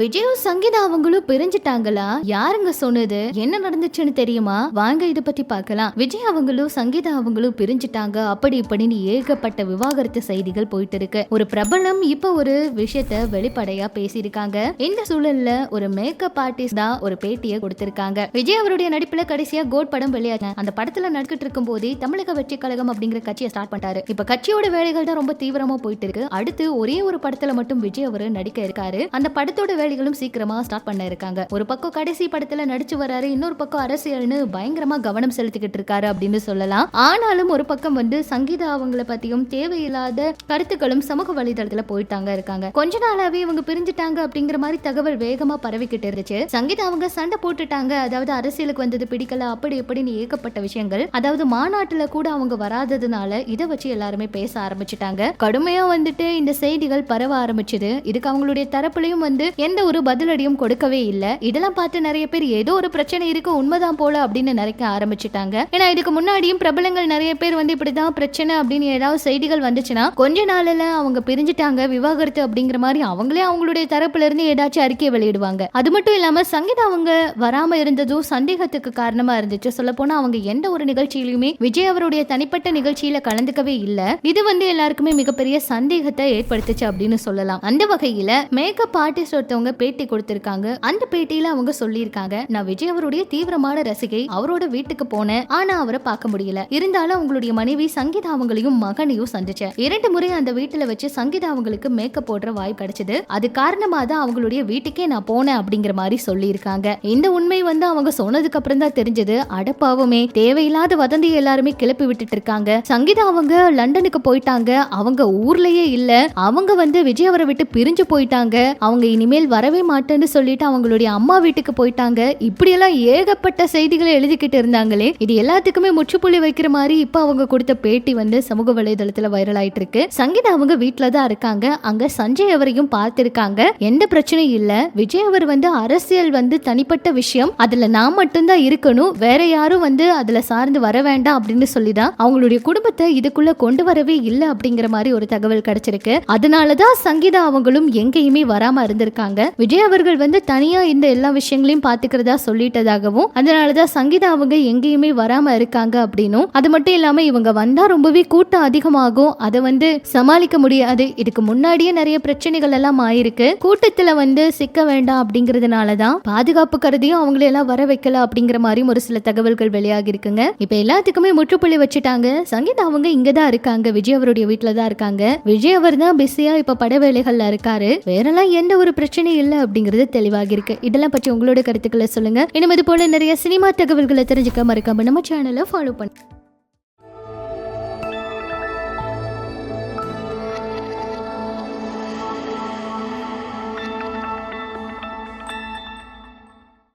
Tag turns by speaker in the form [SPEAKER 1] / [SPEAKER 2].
[SPEAKER 1] விஜயும் சங்கீதா அவங்களும் பிரிஞ்சுட்டாங்களா? யாருங்க சொன்னது? என்ன நடந்துச்சுன்னு தெரியுமா? வாங்க இத பத்தி பார்க்கலாம். விஜய் அவங்களும் சங்கீதா அவங்களும் பிரிஞ்சுட்டாங்க. அப்படி இப்படின்னு ஏகப்பட்ட விவாகரத்து செய்திகள் போயிட்டு இருக்கு ஒரு பிரபலம் இப்ப ஒரு விஷயத்த வெளிப்படையா பேசியிருக்காங்க. இந்த சூழல்ல ஒரு மேக்கப் ஆர்டிஸ்ட் தான் ஒரு பேட்டியை கொடுத்திருக்காங்க. விஜய் அவருடைய நடிப்புல கடைசியா கோட் படம் வெளியாச்சு. அந்த படத்துல நடிக்கிட்டு இருக்கும் போதே தமிழக வெற்றி கழகம் அப்படிங்கிற கட்சியை ஸ்டார்ட் பண்ணிட்டாரு. இப்ப கட்சியோட வேலைகள் தான் ரொம்ப தீவிரமா போயிட்டு இருக்கு அடுத்து ஒரே ஒரு படத்துல மட்டும் விஜய் அவரு நடிக்க இருக்காரு. அந்த படத்தோட வேலைகளும் சீக்கிரமா ஸ்டார்ட் பண்ண இருக்காங்க. ஒரு பக்கம் கடைசி படத்துல நடிச்சு வராரு இன்னொரு பக்கம் அரசியல்னு பயங்கரமா கவனம் செலுத்திக்கிட்டு இருக்காரு அப்படின்னு சொல்லலாம். ஆனாலும் ஒரு பக்கம் வந்து சங்கீதா அவங்கள பத்தியும் தேவையில்லாத கருத்துக்களும் சமூக வலைதளத்துல போயிட்டாங்க இருக்காங்க. கொஞ்ச நாளாவே இவங்க பிரிஞ்சுட்டாங்க அப்படிங்கிற மாதிரி தகவல் வேகமா பரவிக்கிட்டு இருந்துச்சு. சங்கீதா அவங்க சண்டை போட்டுட்டாங்க. அதாவது அரசியலுக்கு வந்தது பிடிக்கல அப்படி இப்படின்னு ஏகப்பட்ட விஷயங்கள். அதாவது மாநாட்டுல கூட அவங்க வராததுனால இதை வச்சு எல்லாருமே பேச ஆரம்பிச்சிட்டாங்க. கடுமையா வந்துட்டு இந்த செய்திகள் பரவ ஆரம்பிச்சது. இதுக்கு அவங்களுடைய தரப்புலையும் வந்து எந்த ஒரு பதிலடியும் கொடுக்கவே இல்லை. இதெல்லாம் பார்த்து நிறைய பேர் ஏதோ ஒரு பிரச்சனை இருக்கு உண்மைதான் போல அப்படின்னு நினைக்க ஆரம்பிச்சிட்டாங்க. ஏன்னா இதுக்கு முன்னாடியும் பிரபலங்கள் நிறைய பேர் வந்து இப்படிதான் பிரச்சனை அப்படின்னு ஏதாவது செய்திகள் வந்துச்சுன்னா கொஞ்ச நாள்ல அவங்க பிரிஞ்சுட்டாங்க விவாகரத்து அப்படிங்கிற மாதிரி அவங்களே அவங்களுடைய தரப்புல இருந்து ஏதாச்சும் அறிக்கையை வெளியிடுவாங்க. அது மட்டும் இல்லாம சங்கீதா அவங்க வராம இருந்ததும் சந்தேகத்துக்கு காரணமா இருந்துச்சு. சொல்ல போனா அவங்க எந்த ஒரு நிகழ்ச்சியிலுமே விஜய் அவருடைய தனிப்பட்ட நிகழ்ச்சியில கலந்துக்கவே இல்ல. இது வந்து எல்லாருக்குமே மிகப்பெரிய சந்தேகத்தை ஏற்படுத்துச்சு அப்படின்னு சொல்லலாம். அந்த வகையில மேக்கப் ஆர்டிஸ்ட் ஒருத்தவங்க பேட்டி கொடுத்திருக்காங்க. அந்த பேட்டியில அவங்க சொல்லியிருக்காங்க நான் விஜய் அவருடைய தீவிரமான ரசிகை அவரோட வீட்டுக்கு போனேன். ஆனா அவரை பார்க்க முடியல. இருந்தாலும் அவங்களுடைய மனைவி சங்கீதா அவங்களையும் மகனையும் சந்திச்சேன் இரண்டு முறை அந்த வீட்டுல வச்சு சங்கீதா அவங்களுக்கு மேக்கப் போடுற வாய்ப்பு கிடைச்சது. அது காரணமா தான் அவங்களுடைய வீட்டுக்கே நான் போனேன் அப்படிங்கிற மாதிரி சொல்லியிருக்காங்க. இந்த உண்மை வந்து அவங்க சொன்னதுக்கு அப்புறம் தான் தெரிஞ்சது. அடப்பாவுமே தேவையில்லாத வதந்தி எல்லாருமே கிளப்பி விட்டுட்டு இருக்காங்க. சங்கீதா அவங்க லண்டனுக்கு போயிட்டாங்க. அவங்க ஊர்லயே இல்ல. அவங்க வந்து விஜய் அவரை விட்டு பிரிஞ்சு போயிட்டாங்க. அவங்க இனிமேல் வரவே மாட்டேன்னு சொல்லிட்டு அவங்களுடைய அம்மா வீட்டுக்கு போயிட்டாங்க. இப்படியெல்லாம் ஏகப்பட்ட செய்திகளை எழுதிக்கிட்டு இருந்தாங்களே. இது எல்லாத்துக்குமே முற்றுப்புள்ளி வைக்கிற மாதிரி இப்ப அவங்க கொடுத்த பேட்டி வந்து சமூக வலைதளத்துல வைரல் ஆயிட்டு இருக்கு சங்கீதா அவங்க வீட்டுல தான் இருக்காங்க. அங்க சஞ்சய் அவரையும் பார்த்திருக்காங்க. எந்த பிரச்சனையும் இல்ல. விஜய் அவர் வந்து அரசியல் வந்து தனிப்பட்ட விஷயம். அதுல நான் மட்டும்தான் இருக்கணும். வேற யாரும் வந்து அதுல சார்ந்து வர வேண்டாம் அப்படின்னு சொல்லிதான் அவங்களுடைய குடும்பத்தை இதுக்குள்ள கொண்டு வரவே இல்லை அப்படிங்கிற மாதிரி ஒரு தகவல் கிடைச்சிருக்கு. அதனாலதான் சங்கீதா அவங்களும் எங்கேயுமே வராம இருந்திருக்காங்க. விஜய் அவர்கள் வந்து தனியா இந்த எல்லா விஷயங்களையும் பாத்துக்கிறதா சொல்லிட்டதாகவும் அதனாலதான் சங்கீதா அவங்க எங்கேயுமே வராம இருக்காங்க அப்படின்னும். அது மட்டும் இல்லாம இவங்க வந்தா ரொம்பவே கூட்டம் அதிகமாகும். அதை வந்து சமாளிக்க முடியாது. இதுக்கு முன்னாடியே நிறைய பிரச்சனைகள் எல்லாம் ஆயிருக்கு. கூட்டத்துல வந்து சிக்க வேண்டாம் அப்படிங்கறதுனாலதான் பாதுகாப்பு கருதியும் அவங்களை எல்லாம் வர வைக்கல அப்படிங்கிற மாதிரியும் ஒரு சில தகவல்கள் வெளியாகி இருக்குங்க இப்ப எல்லாத்துக்குமே முற்றுப்புள்ளி வச்சுட்டாங்க. சங்கீதா அவங்க இங்கதான் இருக்காங்க. விஜய் அவருடைய வீட்டுல தான் இருக்காங்க. விஜய் அவர் தான் பிஸியா இப்ப பட வேலைகள்ல இருக்காரு. வேறெல்லாம் எந்த ஒரு பிரச்சனை பிரச்சனை இல்லை அப்படிங்கிறது தெளிவாக இருக்கு. இதெல்லாம் பற்றி உங்களோட கருத்துக்களை சொல்லுங்க. இனிமது போல நிறைய சினிமா தகவல்களை தெரிஞ்சுக்க மறக்காம நம்ம சேனலை ஃபாலோ பண்ணு.